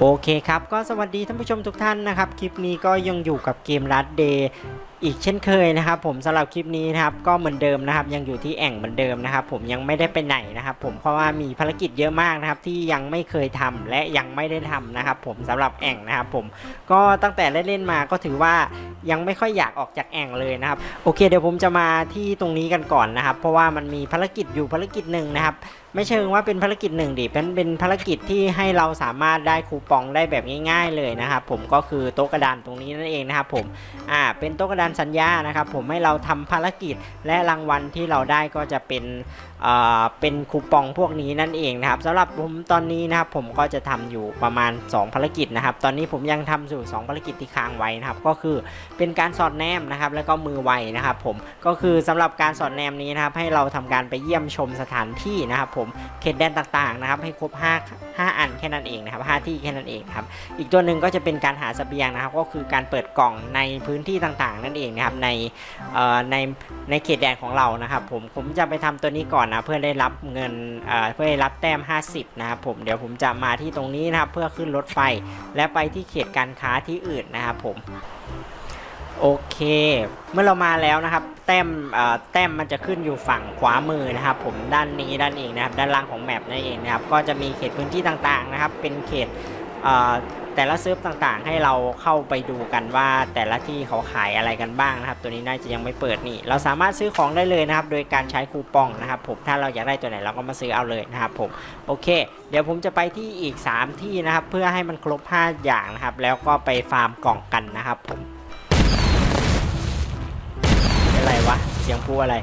โอเคครับ ก็สวัสดีท่านผู้ชมทุกท่านนะครับ คลิปนี้ก็ยังอยู่กับเกมรัดเดย์ อีกเช่นเคยนะครับผมสำหรับคลิปนี้นะครับก็เหมือนเดิมนะครับ ยังอยู่ที่แอ่งเหมือนเดิมนะครับ ผมยังไม่ได้ไปไหนนะครับ ผมเพราะว่ามีภารกิจเยอะมากนะครับ ที่ยังไม่เคยทำและยังไม่ได้ทำนะครับ ผมสำหรับแอ่งนะครับ ผมก็ตั้งแต่เล่นๆมาก็ถือว่ายังไม่ค่อยอยากออกจากแอ่งเลยนะครับ โอเค เดี๋ยวผมจะมาที่ตรงนี้กันก่อนนะครับ เพราะว่ามันมีภารกิจอยู่ภารกิจหนึ่งนะครับไม่เชิงว่าเป็นภารกิจหนึ่งดิเป็นเป็นภารกิจที่ให้เราสามารถได้คูปองได้แบบง่าย ๆเลยนะครับ ผมก็คือโต๊ะกระดานตรงนี้นั่นเองนะครับ ผมอ่าเป็นโต๊ะกระดานสัญญานะครับผมให้เราทำภารกิจและรางวัลที่เราได้ก็จะเป็นเอ่อเป็นคูปองพวกนี้นั่นเองนะครับสำหรับผมตอนนี้นะครับผมก็จะทำอยู่ประมาณ 2 ภารกิจนะครับ ตอนนี้ผมยังทำอยู่ 2 ภารกิจที่ค้างไว้นะครับก็คือเป็นการสอดแนมนะครับแล้วก็มือไวนะครับผมก็คือสำหรับการสอดแนมนี้นะครับให้เราทำการไปเยี่ยมชมสถานที่นะครับผมเขตแดนต่างๆนะครับให้ครบ 5 5 อันแค่นั้นเองนะครับ5ที่แค่นั้นเองครับอีกตัวหนึ่งก็จะเป็นการหาเสบียงนะครับก็คือการเปิดกล่องในพื้นที่ต่างๆนั่นเองนะครับในเอ่อในในเขตแดนของเรานะครับผมผมจะไปทำตัวนี้ก่อนนะเพื่อได้รับเงินเอ่อเพื่อได้รับแต้ม 50 นะครับผมเดี๋ยวผมจะมาที่ตรงนี้นะครับเพื่อขึ้นรถไฟ และไปที่เขตการค้าที่อื่นนะครับผมโอเค เมื่อเรามาแล้วนะครับ แต้มเอ่อแต้มมันจะขึ้นอยู่ฝั่งขวามือนะครับ ผมด้านนี้ด้านเองนะครับ ด้านล่างของแมปนั่นเองนะครับ ก็จะมีเขตพื้นที่ต่างๆนะครับ เป็นเขต แต่ละเซิร์ฟต่างๆ ให้เราเข้าไปดูกันว่าแต่ละที่เขาขายอะไรกันบ้างนะครับ ตัวนี้น่าจะยังไม่เปิดนี่ เราสามารถซื้อของได้เลยนะครับ โดยการใช้คูปองนะครับ ผมถ้าเราอยากได้ตัวไหนเราก็มาซื้อเอาเลยนะครับผมโอเค เดี๋ยวผมจะไปที่อีก 3 ที่นะครับ เพื่อให้มันครบ 5 อย่างนะครับ แล้วก็ไปฟาร์มกล่องกันนะครับผมอะไรวะเสียงพูอะไร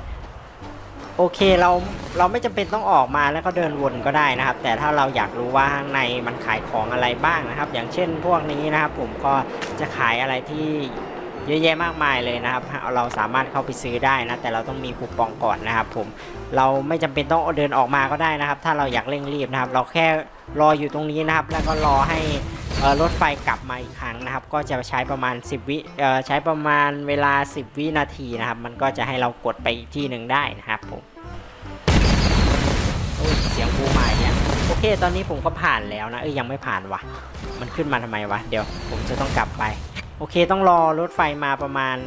โอเคเราเราไม่จำเป็นต้องออกมาแล้วก็เดินวนก็ได้นะครับ แต่ถ้าเราอยากรู้ว่าข้างในมันขายของอะไรบ้างนะครับ อย่างเช่นพวกนี้นะครับ ผมก็จะขายอะไรที่เยอะแยะมากมายเลยนะครับ เราสามารถเข้าไปซื้อได้นะ แต่เราต้องมีคูปองก่อนนะครับ ผม เราไม่จำเป็นต้องเดินออกมาก็ได้นะครับ ถ้าเราอยากเร่งรีบนะครับ เราแค่รออยู่ตรงนี้นะครับ แล้วก็รอให้ รถไฟกลับมาอีกครั้งนะครับ ก็จะใช้ประมาณ 10 วิใช้ประมาณเวลา 10 วินาทีนะครับ มันก็จะให้เรากดไปอีกที่หนึ่งได้นะครับผมเสียงกูมาเนี่ยโอเค ตอนนี้ผมก็ผ่านแล้วนะเอ้ยยังไม่ผ่านวะมันขึ้นมาทำไมวะเดี๋ยวผมจะต้องกลับไป โอเคต้องรอรถไฟมาประมาณ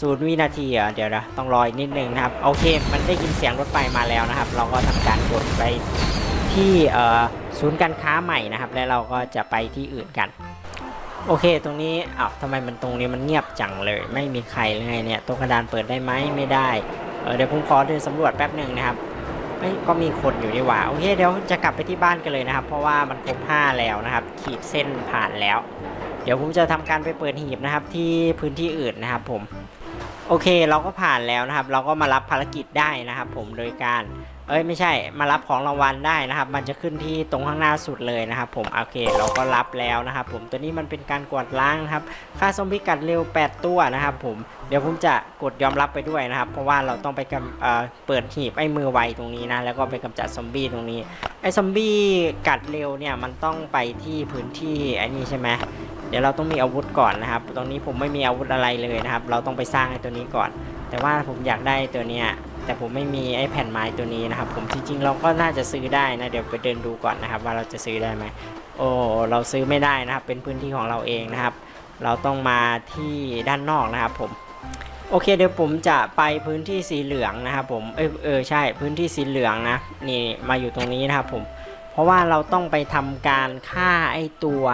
ศูนย์วินาทีอะเดี๋ยวนะต้องรออีกนิดนึงนะครับ โอเค มันได้ยินเสียงรถไฟมาแล้วนะครับ เราก็ทำการกดไป ที่ศูนย์การค้าใหม่นะครับ และเราก็จะไปที่อื่นกัน โอเค ตรงนี้อ้าวทำไมมันตรงนี้มันเงียบจังเลย ไม่มีใครเลยไงเนี่ยโต๊ะกระดานเปิดได้ไหมไม่ได้เเดี๋ยวผมขอเดินสำรวจแป๊บหนึ่งนะครับเอ้ยก็มีคนอยู่ดีหว่าโอเคเดี๋ยวจะกลับไปที่บ้านกันเลยนะครับ เพราะว่ามันครบ5แล้วนะครับ ขีดเส้นผ่านแล้ว เดี๋ยวผมจะทำการไปเปิดหีบนะครับ ที่พื้นที่อื่นนะครับผม โอเคเราก็ผ่านแล้วนะครับ เราก็มารับภารกิจได้นะครับ ผมโดยการ เอ้ยไม่ใช่มารับของรางวัลได้นะครับ มันจะขึ้นที่ตรงข้างหน้าสุดเลยนะครับ ผมโอเคเราก็รับแล้วนะครับ ผมตัวนี้มันเป็นการกวาดล้างนะครับ ค่าซอมบี้กัดเร็ว 8 ตัวนะครับ ผมเดี๋ยวผมจะกดยอมรับไปด้วยนะครับ เพราะว่าเราต้องไปกำเอ่อเปิดหีบไอ้มือไวตรงนี้นะแล้วก็ไปกำจัดซอมบี้ตรงนี้ไอ้ซอมบี้กัดเร็วเนี่ยมันต้องไปที่พื้นที่ไอ้นี่ใช่ไหม เดี๋ยวเราต้องมีอาวุธก่อนนะครับ ตรงนี้ผมไม่มีอาวุธอะไรเลยนะครับ เราต้องไปสร้างไอ้ตัวนี้ก่อน แต่ว่าผมอยากได้ตัวเนี้ยแต่ผมไม่มีไอ้แผ่นไม้ตัวนี้นะครับ ผมจริงๆเราก็น่าจะซื้อได้นะเดี๋ยวไปเดินดูก่อนนะครับ ว่าเราจะซื้อได้ไหมโอ้เราซื้อไม่ได้นะครับ เป็นพื้นที่ของเราเองนะครับ เราต้องมาที่ด้านนอกนะครับผมโอเคเดี๋ยวผมจะไปพื้นที่สีเหลืองนะครับผมเออเออใช่พื้นที่สีเหลืองนะนี่มาอยู่ตรงนี้นะครับผมเพราะว่าเราต้องไปทำการฆ่าไอ้ตัว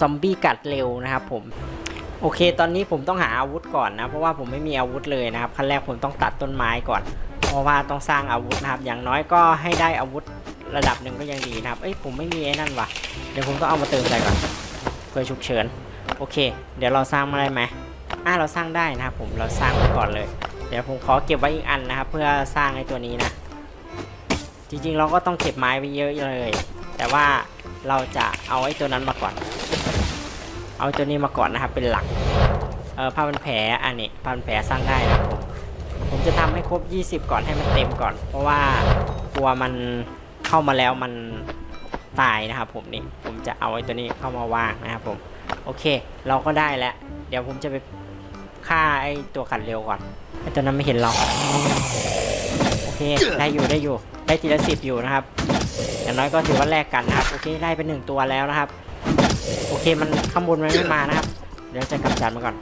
ซอมบี้กัดเร็วนะครับผมโอเค ตอนนี้ผมต้องหาอาวุธก่อนนะ เพราะว่าผมไม่มีอาวุธเลยนะครับขั้นแรกผมต้องตัดต้นไม้ก่อน เพราะว่าต้องสร้างอาวุธนะครับ อย่างน้อยก็ให้ได้อาวุธระดับหนึ่งก็ยังดีนะครับ เอ้ยผมไม่มีไอ้นั่นว่ะ เดี๋ยวผมต้องเอามาเติมใส่ก่อนเพื่อฉุกเฉิน โอเค เดี๋ยวเราสร้างมาได้ไหมอ่าเราสร้างได้นะครับผม เราสร้างไว้ก่อนเลย เดี๋ยวผมขอเก็บไว้อีกอันนะครับ เพื่อสร้างไอ้ตัวนี้นะ จริงๆเราก็ต้องเก็บไม้ไว้เยอะเลย แต่ว่าเราจะเอาไอ้ตัวนั้นมาก่อน เอาตัวนี้มาก่อนนะครับเป็นหลักเออผ้าพันแผลอันนี้ผ้าพันแผลสร้างได้นะครับผมผมจะทำให้ครบ 20 ก่อนให้มันเต็มก่อน เพราะว่ากลัวมันเข้ามาแล้วมันตายนะครับผมนี่ผมจะเอาไอ้ตัวนี้เข้ามาวางนะครับผมโอเค เราก็ได้แล้ว เดี๋ยวผมจะไปฆ่าไอ้ตัวขัดเร็วก่อนไอ้ตัวนั้นไม่เห็นเราโอเคได้อยู่ได้อยู่ได้ทีละสิบอยู่นะครับอย่างน้อยก็ถือว่าแลกกันนะครับโอเคได้เป็นหนึ่งตัวแล้วนะครับ โอเคมันข้างบนมันไม่มานะครับ เดี๋ยวจะกำจัดมันก่อน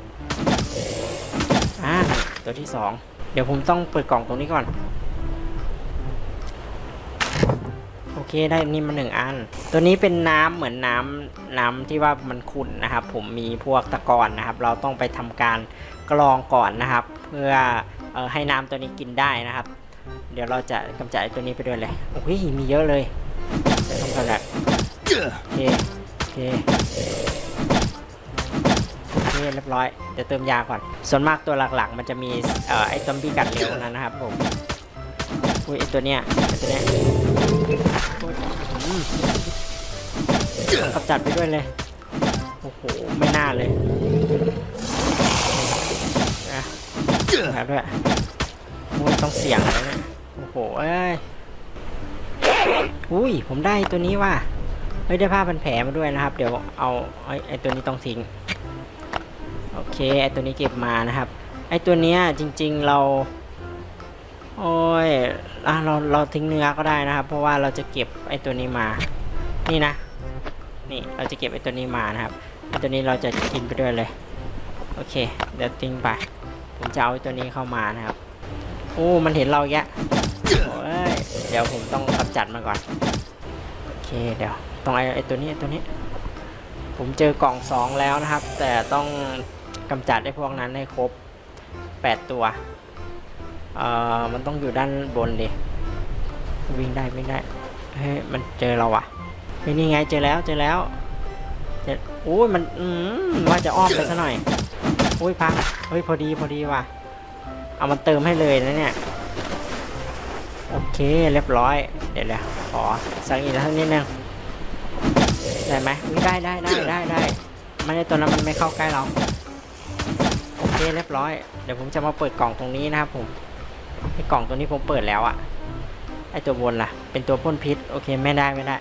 อ่าตัวที่สองเดี๋ยวผมต้องเปิดกล่องตรงนี้ก่อน โอเคได้นี่มาหนึ่งอัน ตัวนี้เป็นน้ำเหมือนน้ำน้ำที่ว่ามันขุ่นนะครับ ผมมีพวกตะกอนนะครับ เราต้องไปทำการกรองก่อนนะครับ เพื่อออให้น้ำตัวนี้กินได้นะครับ เดี๋ยวเราจะกำจัดตัวนี้ไปด้วยเลยโอ้ยมีเยอะเลยเดี๋ยวต้องกำจัดโอเค โอเคโอเคเรียบร้อย เดี๋ยวเติมยาก่อน ส่วนมากตัวหลักๆ มันจะมีเอ่อไอ้ซอมบี้กัดเร็วนั้นนะครับผมอุ้ยไอ้ตัวเนี้ยไอ้ตัวเนี้ยกำจัดไปด้วยเลย โอ้โห ไม่น่าเลยนะแล้วด้วยโอ้ยต้องเสี่ยงเลยนี่ยโอ้โหเอ้ยอุ้ย ผมได้ตัวนี้ว่ะ เฮ้ยได้ผ้าพันแผลมาด้วยนะครับ เดี๋ยวเอาไอ้ตัวนี้ต้องทิ้งโอเคไอ้ตัวนี้เก็บมานะครับไอ้ตัวเนี้ยจริง ๆเราโอ้ยเราเราทิ้งเนื้อก็ได้นะครับ เพราะว่าเราจะเก็บไอ้ตัวนี้มา นี่นะ นี่เราจะเก็บไอ้ตัวนี้มานะครับไอ้ตัวนี้เราจะกินไปด้วยเลยโอเค เดี๋ยวทิ้งไปผมจะเอาไอ้ตัวนี้เข้ามานะครับโอ้มันเห็นเราแยะโอ้ยเดี๋ยวผมต้องกำจัดมันก่อนโอเคเดี๋ยว้องไอ้ไอ้ตัวนี้ไอตัวนี้ ผมเจอกล่องสองแล้วนะครับ แต่ต้องกำจัดไอ้พวกนั้นให้ครบแปดตัว เอ่อ มันต้องอยู่ด้านบนดิวิ่งได้วิ่งได้เฮ้ยมันเจอเราอะเฮ้ยนี่ไงเจอแล้วเจอแล้วเจอโอ้ยมันอืมว่าจะอ้อมไปซะหน่อยโอ้ยพังเฮ้ยพอดีพอดีว่ะ เอามันเติมให้เลยนะเนี่ย โอเคเรียบร้อย เดี๋ยวเดี๋ยวขอสักอีกสักนิดนึง ได้ไหมอุ๊ยได้ได้ได้ได้ได้ไม่ได้ตัวนั้นมันไม่เข้าใกล้เราโอเคเรียบร้อย เดี๋ยวผมจะมาเปิดกล่องตรงนี้นะครับผมไอ้กล่องตัวนี้ผมเปิดแล้วอะไอ้ตัวบนล่ะ เป็นตัวพ่นพิษโอเคไม่ได้ไม่ได้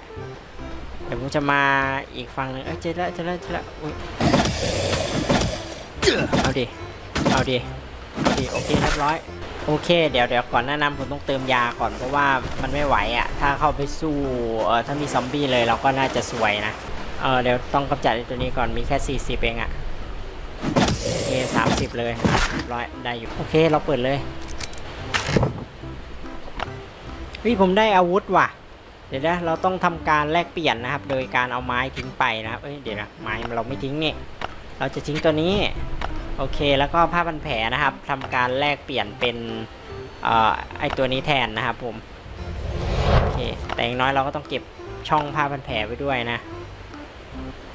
เดี๋ยวผมจะมาอีกฝั่งหนึงเอ้ยเจอแล้วเจอแล้วเจอแล้วอุ๊ยเอาดิเอาดิเอาดิโอเคเรียบร้อย โอเค เดี๋ยวเดี๋ยวก่อนหน้านั้นผมต้องเติมยาก่อนเพราะว่ามันไม่ไหวอะถ้าเข้าไปสู้เออถ้ามีซอมบี้เลยเราก็น่าจะสวยนะ เออเดี๋ยวต้องกำจัดตัวนี้ก่อนมีแค่ 40 เองอะโอเค30เลยอะเลยร้อยได้อยู่ โอเคเราเปิดเลยเฮ้ยผมได้อาวุธว่ะ เดี๋ยวนะเราต้องทำการแลกเปลี่ยนนะครับ โดยการเอาไม้ทิ้งไปนะครับเอ้ยเดี๋ยวนะไม้เราไม่ทิ้งนี่เราจะทิ้งตัวนี้ โอเคแล้วก็ผ้าพันแผลนะครับทำการแลกเปลี่ยนเป็นออไอตัวนี้แทนนะครับผมโอเคแต่อย่างน้อยเราก็ต้องเก็บช่องผ้าพันแผลไว้ด้วยนะ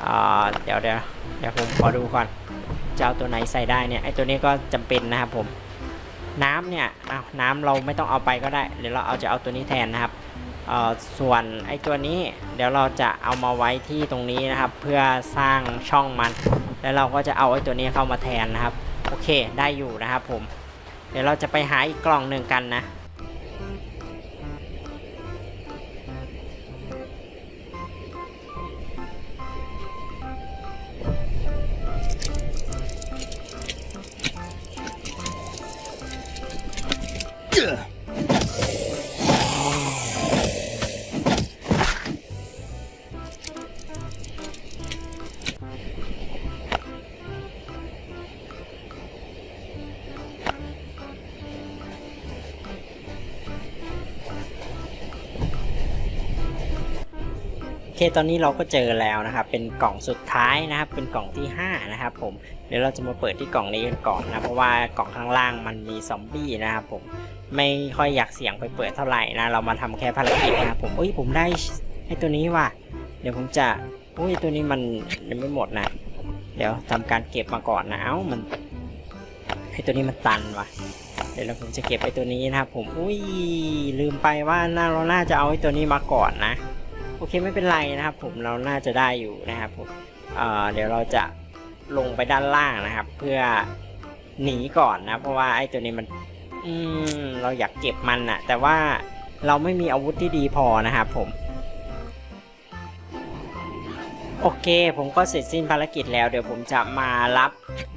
เเดี๋ยวเดี๋ยวเดี๋ยวผมขอดูก่อนจะเอาตัวไหนใส่ได้เนี่ยไอตัวนี้ก็จำเป็นนะครับผมน้ำเนี่ยเอาน้ำเราไม่ต้องเอาไปก็ได้เดี๋ยวเราเอาจะเอาตัวนี้แทนนะครับส่วนไอตัวนี้เดี๋ยวเราจะเอามาไว้ที่ตรงนี้นะครับ เพื่อสร้างช่องมัน แล้วเราก็จะเอาไอ้ตัวนี้เข้ามาแทนนะครับ โอเคได้อยู่นะครับผม เดี๋ยวเราจะไปหาอีกกล่องหนึ่งกันนะ ตอนนี้เราก็เจอแล้วนะครับ เป็นกล่องสุดท้ายนะครับ เป็นกล่องที่ 5 นะครับผม เดี๋ยวเราจะมาเปิดที่กล่องนี้กันก่อนนะ เพราะว่ากล่องข้างล่างมันมีซอมบี้นะครับผม ไม่ค่อยอยากเสี่ยงไปเปิดเท่าไหร่นะ เรามาทำแค่ภารกิจนะครับผมเอ้ยผมได้ไอ้ตัวนี้ว่ะ เดี๋ยวผมจะ อุ้ยตัวนี้มันยังไม่หมดนะ เดี๋ยวทำการเก็บมาก่อนนะ เอ้ามันไอ้ตัวนี้มันตันว่ะ เดี๋ยวเราผมจะเก็บไอ้ตัวนี้นะครับผม อุ้ยลืมไปว่าน่าเราน่าจะเอาไอ้ตัวนี้มาก่อนนะ โอเคไม่เป็นไรนะครับ ผมเราน่าจะได้อยู่นะครับผมเเดี๋ยวเราจะลงไปด้านล่างนะครับ เพื่อหนีก่อนนะเพราะว่าไอ้ตัวนี้มัน อืมเราอยากเก็บมันนะแต่ว่าเราไม่มีอาวุธที่ดีพอนะครับผม โอเค ผมก็เสร็จสิ้นภารกิจแล้ว เดี๋ยวผมจะมารับ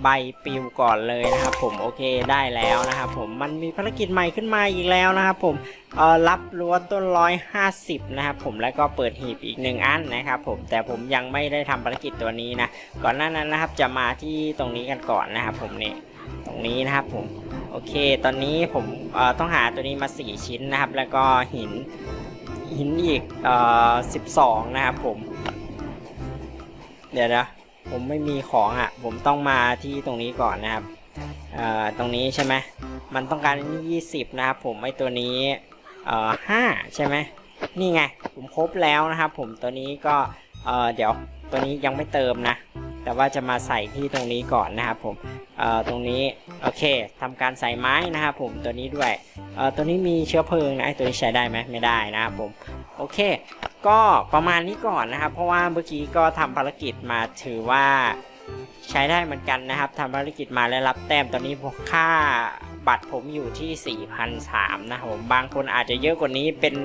ใบปลิวก่อนเลยนะครับผมโอเคได้แล้วนะครับผมมันมีภารกิจใหม่ขึ้นมาอีกแล้วนะครับผมเอ่อรับรั้วต้นร้อยห้าสิบนะครับผมแล้วก็เปิดหีบอีกหนึ่งอันนะครับผมแต่ผมยังไม่ได้ทำภารกิจตัวนี้นะก่อนหน้านั้นนะครับจะมาที่ตรงนี้กันก่อนนะครับผมนี่ตรงนี้นะครับผมโอเค ตอนนี้ผมเออต้องหาตัวนี้มา 4 ชิ้นนะครับ แล้วก็หินหินอีกเอ่อ12 นะครับผม เดี๋ยวนะผมไม่มีของอะ ผมต้องมาที่ตรงนี้ก่อนนะครับเอ่อตรงนี้ใช่ไหมมันต้องการนี่ยี่สิบนะครับผมไอตัวนี้เอ่อห้าใช่ไหมนี่ไงผมครบแล้วนะครับผมตัวนี้ก็เอ่อเดี๋ยวตัวนี้ยังไม่เติมนะ แต่ว่าจะมาใส่ที่ตรงนี้ก่อนนะครับผมเอ่อตรงนี้โอเคทำการใส่ไม้นะครับผมตัวนี้ด้วยเอ่อตัวนี้มีเชื้อเพลิงนะไอตัวนี้ใช้ได้ไหมไม่ได้นะครับผมโอเค ก็ประมาณนี้ก่อนนะครับ เพราะว่าเมื่อกี้ก็ทำภารกิจมาถือว่าใช้ได้เหมือนกันนะครับทำภารกิจมาและรับแต้มตอนนี้ค่าบัตรผมอยู่ที่ 4,003นะครับผมบางคนอาจจะเยอะกว่านี้เป็น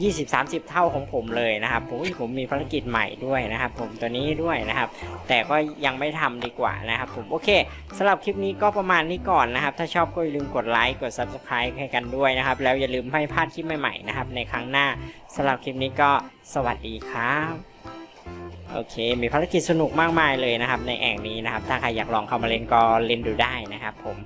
20-30 เท่าของผมเลยนะครับผมผมมีภารกิจใหม่ด้วยนะครับ ผมตัวนี้ด้วยนะครับ แต่ก็ยังไม่ทำดีกว่านะครับ ผมโอเคสำหรับคลิปนี้ก็ประมาณนี้ก่อนนะครับ ถ้าชอบก็อย่าลืมกดไลค์กด Subscribe ให้กันด้วยนะครับ แล้วอย่าลืมไม่พลาดคลิปใหม่ๆนะครับในครั้งหน้าสำหรับคลิปนี้ก็สวัสดีครับโอเค มีภารกิจสนุกมากมายเลยนะครับ ในแอ่งนี้นะครับ ถ้าใครอยากลองเข้ามาเล่นก็เล่นดูได้นะครับผม